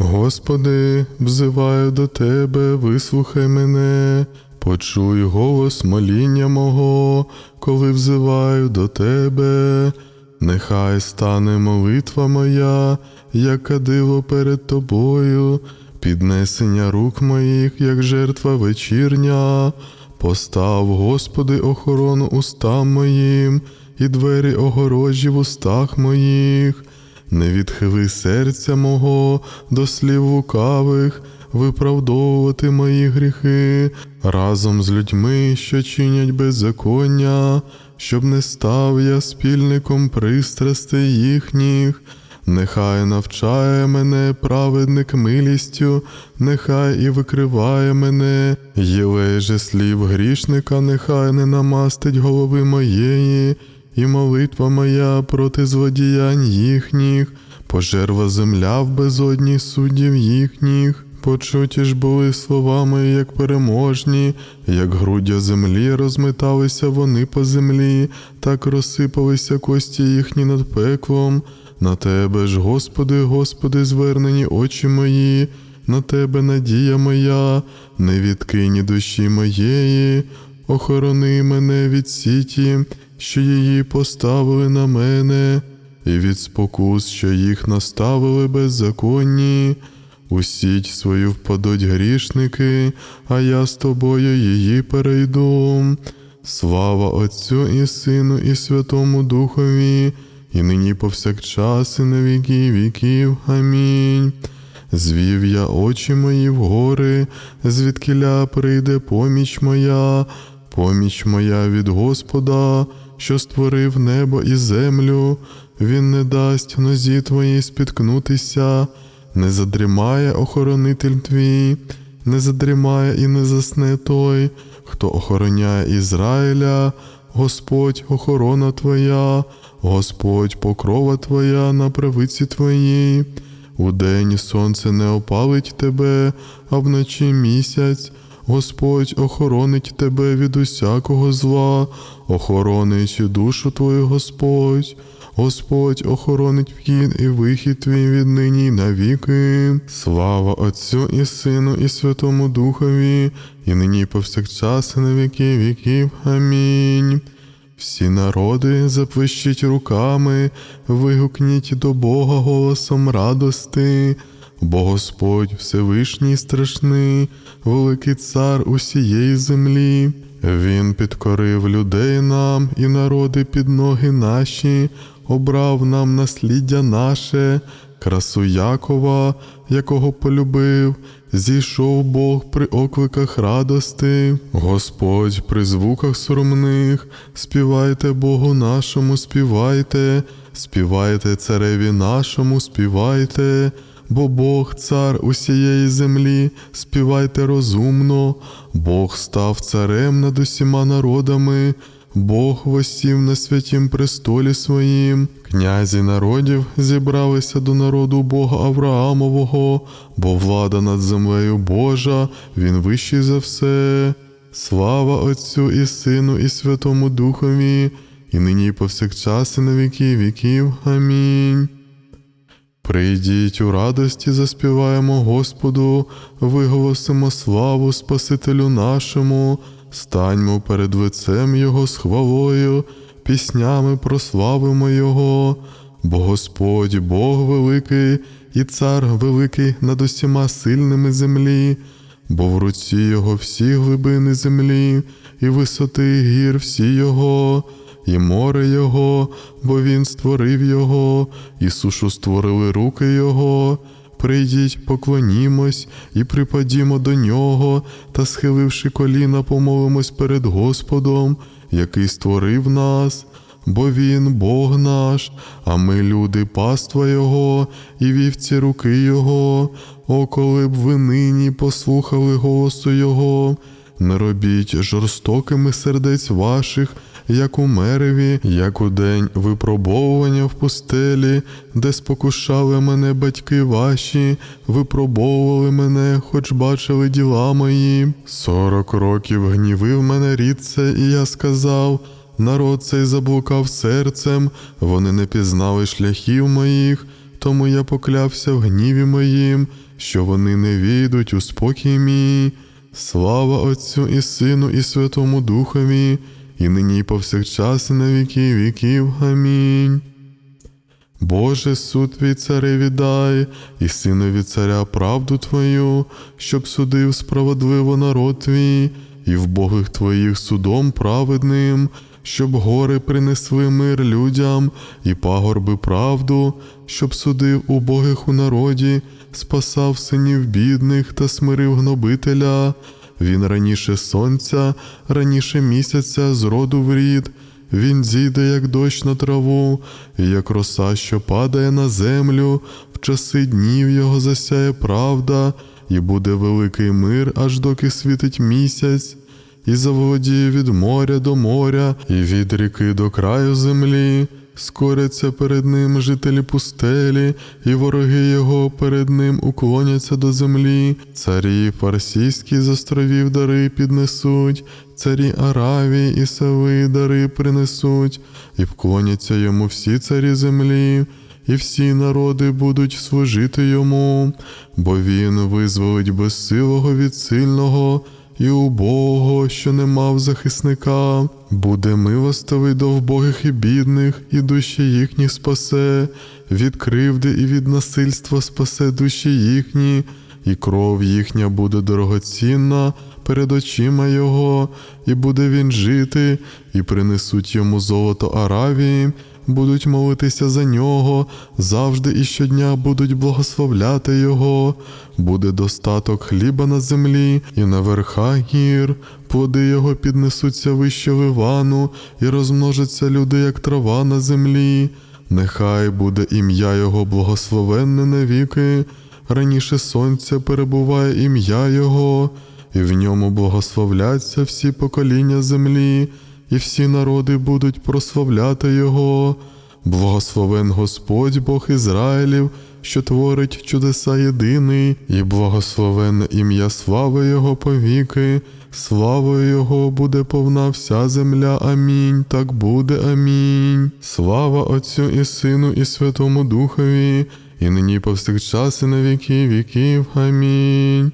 Господи, взиваю до Тебе, вислухай мене, почуй голос моління мого, коли взиваю до Тебе. Нехай стане молитва моя, як кадило перед тобою, піднесення рук моїх, як жертва вечірня. Постав, Господи, охорону устам моїм, і двері огорожі в устах моїх. Не відхили серця мого до слів лукавих, виправдовувати мої гріхи. Разом з людьми, що чинять беззаконня, щоб не став я спільником пристрастей їхніх. Нехай навчає мене праведник милістю, нехай і викриває мене, єлей же слів грішника, нехай не намастить голови моєї, і молитва моя проти злодіянь їхніх, пожерва земля в безодні суддів їхніх. Почуті ж були слова мої, як переможні, як груддя землі розметалися вони по землі, так розсипалися кості їхні над пеклом. На тебе ж, Господи, Господи, звернені очі мої, на тебе надія моя, не відкинь душі моєї, охорони мене від сіті, що її поставили на мене, і від спокус, що їх наставили беззаконні. У сіть свою впадуть грішники, а я з тобою її перейду. Слава Отцю і Сину, і Святому Духові, і нині повсякчас, і на віки віків. Амінь. Звів я очі мої в гори, звідкиля прийде поміч моя, поміч моя від Господа, що створив небо і землю, Він не дасть нозі твоїй спіткнутися, не задрімає охоронитель твій, не задрімає і не засне той, хто охороняє Ізраїля, Господь охорона твоя, Господь покрова твоя на правиці твоїй. Удень сонце не опалить тебе, а вночі місяць. Господь охоронить тебе від усякого зла, охоронить душу твою Господь. Господь охоронить вхід і вихід твій від нині навіки. Слава Отцю і Сину, і Святому Духові, і нині повсякчас, і на віки віків. Амінь. Всі народи заплещіть руками, вигукніть до Бога голосом радости, бо Господь Всевишній страшний, великий цар усієї землі. Він підкорив людей нам і народи під ноги наші, обрав нам насліддя наше, красу Якова, якого полюбив, зійшов Бог при окликах радости, Господь при звуках соромних, співайте Богу нашому, співайте, співайте цареві нашому, співайте. Бо Бог цар усієї землі, співайте розумно, Бог став царем над усіма народами, Бог восів на святім престолі своїм, князі народів зібралися до народу Бога Авраамового, бо влада над землею Божа, він вищий за все. Слава Отцю і Сину, і Святому Духові, і нині і повсякчас, і на віки віків. Амінь. Прийдіть у радості, заспіваємо Господу, виголосимо славу Спасителю нашому, станьмо перед лицем Його з хвалою, піснями прославимо Його, бо Господь Бог великий і цар великий над усіма сильними землі, бо в руці Його всі глибини землі, і висоти гір всі Його і море Його, бо Він створив Його, і сушу створили руки Його. Прийдіть, поклонімось і припадімо до нього, та, схиливши коліна, помолимось перед Господом, який створив нас, бо Він Бог наш, а ми люди паства Його, і вівці руки Його. О, коли б ви нині послухали голосу Його, не робіть жорстокими сердець ваших, як у мереві, як у день випробовування в пустелі, де спокушали мене батьки ваші, випробовували мене, хоч бачили діла мої. Сорок років гнівив мене рід це, і я сказав. Народ цей заблукав серцем, вони не пізнали шляхів моїх, тому я поклявся в гніві моїм, що вони не війдуть у спокій мій. Слава Отцю і Сину, і Святому Духові, і нині і повсякчас, і на віки віків. Амінь. Боже, суд твій цареві дай, і синові царя правду Твою, щоб судив справедливо народ твій, і в богих Твоїх судом праведним, щоб гори принесли мир людям, і пагорби правду, щоб судив убогих у народі, спасав синів бідних та смирив гнобителя. Він раніше сонця, раніше місяця з роду в рід. Він зійде, як дощ на траву, і як роса, що падає на землю, в часи днів його засяє правда, і буде великий мир, аж доки світить місяць, і заволодіє від моря до моря, і від ріки до краю землі. Скоряться перед ним жителі пустелі, і вороги його перед ним уклоняться до землі. Царі парсійські з островів дари піднесуть, царі Аравії і Сави дари принесуть, і вклоняться йому всі царі землі, і всі народи будуть служити йому, бо він визволить безсилого від сильного і убого, що не мав захисника, буде милостивий до вбогих і бідних, і душі їхні спасе, від кривди і від насильства спасе душі їхні, і кров їхня буде дорогоцінна перед очима його, і буде він жити, і принесуть йому золото Аравії. Будуть молитися за нього, завжди і щодня будуть благословляти його, буде достаток хліба на землі і на верхах гір, плоди його піднесуться вище ливану, і розмножаться люди, як трава на землі. Нехай буде ім'я Його благословенне навіки, раніше сонця перебуває ім'я Його, і в ньому благословляться всі покоління землі, і всі народи будуть прославляти Його. Благословен Господь Бог Ізраїлів, що творить чудеса єдиний, і благословенне ім'я слави Його повіки, славою Його буде повна вся земля. Амінь. Так буде. Амінь. Слава Отцю і Сину, і Святому Духові, і нині повсякчас, і на віки віків. Амінь.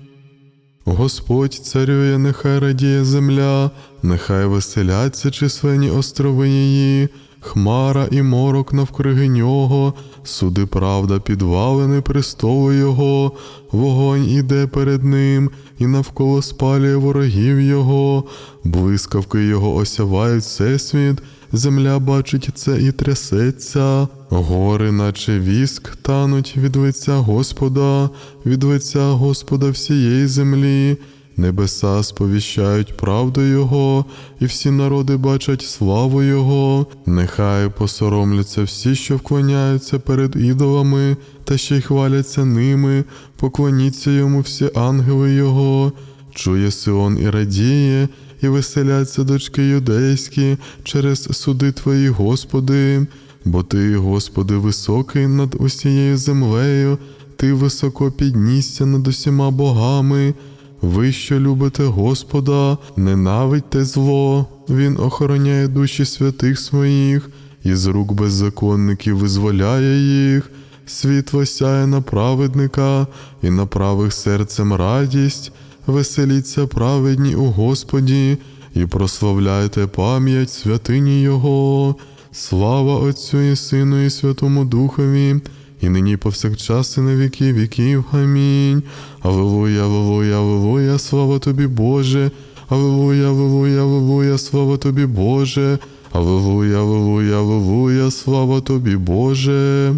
Господь царює, нехай радіє земля, нехай веселяться численні острови її, хмара і морок навкруги нього, суди правда підвалини престолу його, вогонь іде перед ним, і навколо спалює ворогів його, блискавки його осявають всесвіт, земля бачить це і трясеться, гори, наче віск, тануть від лиця Господа, від лиця Господа всієї землі. Небеса сповіщають правду Його, і всі народи бачать славу Його. Нехай посоромляться всі, що вклоняються перед ідолами, та ще й хваляться ними, поклоніться йому всі ангели Його. Чує Сион і радіє, і веселяться дочки юдейські через суди Твої, Господи, бо Ти, Господи, високий над усією землею, Ти високо піднісся над усіма богами. Ви, що любите Господа, ненавидьте зло, Він охороняє душі святих своїх, і з рук беззаконників визволяє їх. Світло сяє на праведника, і на правих серцем радість, веселіться праведні у Господі, і прославляйте пам'ять святині Його. Слава Отцю і Сину, і Святому Духові, і нині повсякчас і на віки віків. Амінь. Аллилуйя, аллилуйя, аллилуйя, слава тобі, Боже. Аллилуйя, аллилуйя, аллилуйя, слава тобі, Боже. Аллилуйя, аллилуйя, аллилуйя, слава тобі, Боже.